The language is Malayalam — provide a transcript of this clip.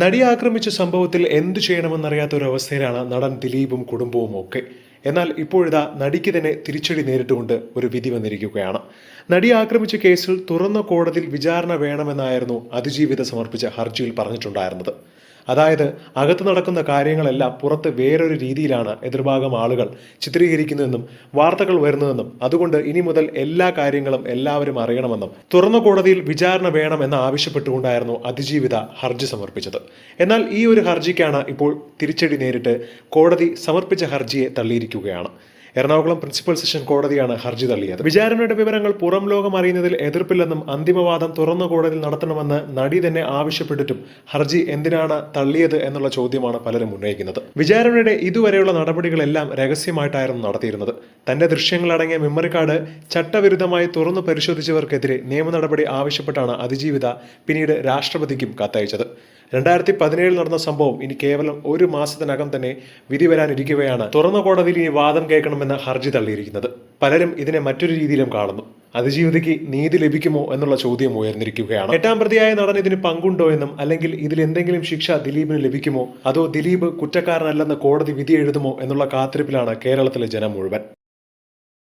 നടിയെ ആക്രമിച്ച സംഭവത്തിൽ എന്തു ചെയ്യണമെന്നറിയാത്ത അവസ്ഥയിലാണ് നടൻ ദിലീപും കുടുംബവും ഒക്കെ. എന്നാൽ ഇപ്പോഴിതാ നടിക്ക് തന്നെ തിരിച്ചടി നേരിട്ടുകൊണ്ട് ഒരു വിധി വന്നിരിക്കുകയാണ്. നടി ആക്രമിച്ച കേസിൽ തുറന്ന കോടതിയിൽ വിചാരണ വേണമെന്നായിരുന്നു അതിജീവിത സമർപ്പിച്ച ഹർജിയിൽ പറഞ്ഞിട്ടുണ്ടായിരുന്നത്. അതായത് അകത്ത് നടക്കുന്ന കാര്യങ്ങളെല്ലാം പുറത്ത് വേറൊരു രീതിയിലാണ് എതിർഭാഗം ആളുകൾ ചിത്രീകരിക്കുന്നതെന്നും വാർത്തകൾ വരുന്നതെന്നും അതുകൊണ്ട് ഇനി മുതൽ എല്ലാ കാര്യങ്ങളും എല്ലാവരും അറിയണമെന്നും തുറന്ന കോടതിയിൽ വിചാരണ വേണം എന്ന് ആവശ്യപ്പെട്ടുകൊണ്ടായിരുന്നു അതിജീവിത ഹർജി സമർപ്പിച്ചത്. എന്നാൽ ഈ ഒരു ഹർജിക്കാണ് ഇപ്പോൾ തിരിച്ചടി നേരിട്ട് കോടതി സമർപ്പിച്ച ഹർജിയെ തള്ളിയിരിക്കുകയാണ്. എറണാകുളം പ്രിൻസിപ്പൽ സെഷൻ കോടതിയാണ് ഹർജി തള്ളിയത്. വിചാരണയുടെ വിവരങ്ങൾ പുറം ലോകം അറിയുന്നതിൽ എതിർപ്പില്ലെന്നും അന്തിമവാദം തുറന്ന കോടതിയിൽ നടത്തണമെന്ന് നടി തന്നെ ആവശ്യപ്പെട്ടിട്ടും ഹർജി എന്തിനാണ് തള്ളിയത് എന്നുള്ള ചോദ്യമാണ് പലരും ഉന്നയിക്കുന്നത്. വിചാരണയുടെ ഇതുവരെയുള്ള നടപടികളെല്ലാം രഹസ്യമായിട്ടായിരുന്നു നടത്തിയിരുന്നത്. തന്റെ ദൃശ്യങ്ങളടങ്ങിയ മെമ്മറി കാർഡ് ചട്ടവിരുദ്ധമായി തുറന്നു പരിശോധിച്ചവർക്കെതിരെ നിയമ നടപടി ആവശ്യപ്പെട്ടാണ് അതിജീവിത പിന്നീട് രാഷ്ട്രപതിക്കും കത്തയച്ചത്. രണ്ടായിരത്തി പതിനേഴിൽ നടന്ന സംഭവം ഇനി കേവലം ഒരു മാസത്തിനകം തന്നെ വിധി വരാനിരിക്കുകയാണ് തുറന്ന കോടതിയിൽ ഇനി വാദം കേൾക്കണമെന്ന ഹർജി തള്ളിയിരിക്കുന്നത്. പലരും ഇതിനെ മറ്റൊരു രീതിയിലും കാണുന്നു. അതിജീവിതയ്ക്ക് നീതി ലഭിക്കുമോ എന്നുള്ള ചോദ്യം ഉയർന്നിരിക്കുകയാണ്. എട്ടാം പ്രതിയായ നടൻ ഇതിന് പങ്കുണ്ടോ എന്നും അല്ലെങ്കിൽ ഇതിൽ എന്തെങ്കിലും ശിക്ഷ ദിലീപിന് ലഭിക്കുമോ? അതോ ദിലീപ് കുറ്റക്കാരനല്ലെന്ന് കോടതി വിധി എഴുതുമോ എന്നുള്ള കാത്തിരിപ്പിലാണ് കേരളത്തിലെ ജനം മുഴുവൻ.